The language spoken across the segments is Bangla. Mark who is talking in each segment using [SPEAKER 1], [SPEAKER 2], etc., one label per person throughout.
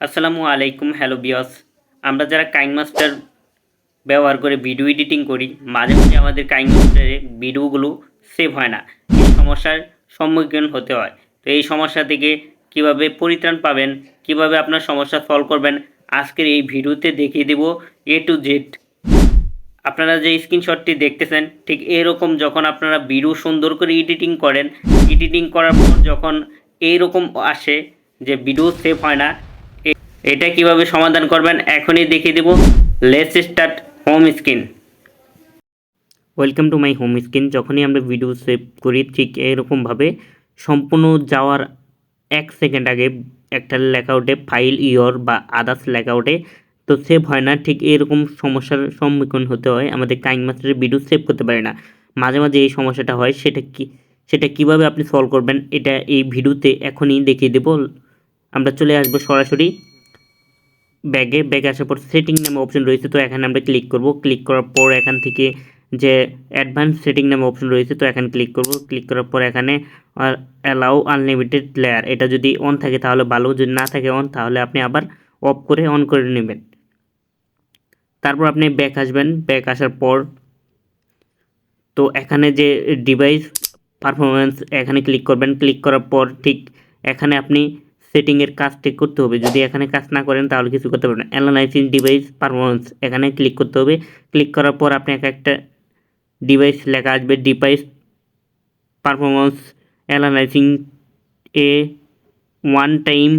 [SPEAKER 1] আসসালামু আলাইকুম, হ্যালো বিয়স আমরা যারা কাইং মাস্টার ব্যবহার করে ভিডিও এডিটিং করি, মাঝে মাঝে আমাদের কাইং মাস্টারে ভিডিওগুলো সেভ হয় না। এই সমস্যার সম্মুখীন হতে হয়। তো এই সমস্যা থেকে কীভাবে পরিত্রাণ পাবেন, কীভাবে আপনার সমস্যা সলভ করবেন, আজকের এই ভিডিওতে দেখিয়ে দেব এ টু জেড আপনারা যে স্ক্রিনশটটি দেখতেছেন, ঠিক এরকম যখন আপনারা ভিডিও সুন্দর করে এডিটিং করেন, এডিটিং করার পর যখন এইরকম আসে যে ভিডিও সেভ হয় না এটা কীভাবে সমাধান করবেন এখনই দেখিয়ে দেব। Let's start home screen welcome to my home screen যখনই আমরা ভিডিও সেভ করি, ঠিক এরকমভাবে সম্পূর্ণ যাওয়ার এক সেকেন্ড আগে একটা লেখা ওঠে ফাইল ইয়র বা আদার্স লেখা ওঠে তো সেভ হয় না। ঠিক এরকম সমস্যার সম্মুখীন হতে হয়। আমাদের কাইং মাস্টারের ভিডিও সেভ করতে পারে না। মাঝে মাঝে এই সমস্যাটা হয়। সেটা কি, সেটা কীভাবে আপনি সলভ করবেন, এটা এই ভিডিওতে এখনই দেখিয়ে দেব। আমরা চলে আসব সরাসরি। ব্যাগে ব্যাগে আসার পর সেটিং নামে অপশন রয়েছে, তো এখানে আমরা ক্লিক করব। ক্লিক করার পর এখান থেকে যে অ্যাডভান্স সেটিং নামে অপশন রয়েছে, তো এখানে ক্লিক করব। ক্লিক করার পর এখানে অ্যালাউ আনলিমিটেড লেয়ার এটা যদি অন থাকে তাহলে ভালো, যদি না থাকে অন তাহলে আপনি আবার অফ করে অন করে নেবেন। তারপর আপনি ব্যাক আসবেন। ব্যাক আসার পর, তো এখানে যে ডিভাইস পারফরমেন্স এখানে ক্লিক করবেন। ক্লিক করার পর ঠিক এখানে আপনি সেটিংয়ের কাজটি করতে হবে। যদি এখানে কাজ না করেন, তাহলে কিছু করতে পারবেন অ্যানালাইসিং ডিভাইস পারফরমেন্স এখানে ক্লিক করতে হবে। ক্লিক করার পর আপনি এক একটা ডিভাইস লেখা আসবে device performance analysing a one time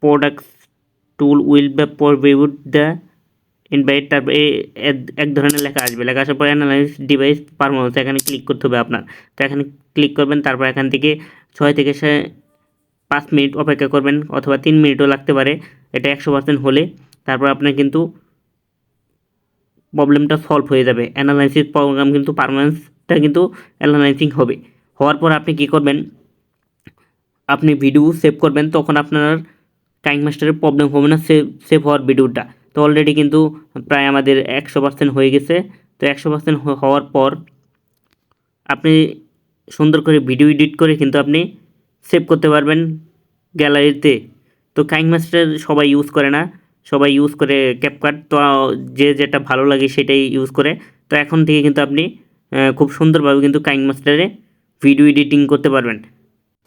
[SPEAKER 1] products tool will be provided the invite তারপর এক- ধরনের লেখা আসবে। লেখা আসার পর অ্যানালাইজ ডিভাইস পারফরমেন্স এখানে ক্লিক করতে হবে আপনার। তো এখানে ক্লিক করবেন, তারপর এখান থেকে ছয় থেকে পাঁচ মিনিট অপেক্ষা করবেন অথবা তিন মিনিটও লাগতে পারে। এটা একশো পার্সেন্ট হলে তারপর আপনার কিন্তু প্রবলেমটা সলভ হয়ে যাবে। অ্যানালাইসিস প্রোগ্রাম কিন্তু পারফরমেন্সটা কিন্তু অ্যানালাইসিং হবে। হওয়ার পর আপনি কি করবেন? আপনি ভিডিও সেভ করবেন, তখন আপনার টাইম মাস্টারের প্রবলেম হবে না সেভ সেভ হওয়ার ভিডিওটা তো অলরেডি কিন্তু প্রায় আমাদের একশো পার্সেন্ট হয়ে গেছে। তো একশো পার্সেন্ট হওয়ার পর আপনি সুন্দর করে ভিডিও এডিট করে কিন্তু আপনি সেভ করতে পারবেন। গ্যালারিতে। তো কাইং মাস্টার সবাই ইউজ করে না। সবাই ইউজ করে ক্যাপকাট তো যে যেটা ভালো লাগে সেটাই ইউজ করে। তো এখন থেকে কিন্তু আপনি খুব সুন্দরভাবে কিন্তু কাইং মাস্টারে ভিডিও এডিটিং করতে পারবেন।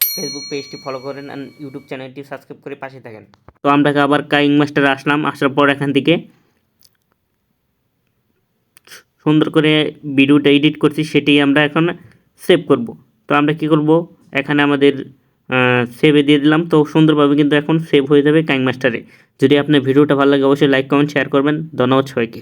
[SPEAKER 1] ফেসবুক পেজটি ফলো করেন আর ইউটিউব চ্যানেলটি সাবস্ক্রাইব করে পাশে থাকেন। তো আমরা আবার কাইং মাস্টার আসলাম। আসার পর এখান থেকে সুন্দর করে ভিডিওটা এডিট করছি। সেটাই আমরা এখন সেভ করব। তো আমরা কি করব? এখানে আমাদের সেভে দিয়ে দিলাম। তো সুন্দরভাবে কিন্তু এখন সেভ হয়ে যাবে কাইং মাস্টারে যদি আপনার ভিডিওটা ভালো লাগে, অবশ্যই লাইক কমেন্ট শেয়ার করবেন। ধন্যবাদ সবাইকে।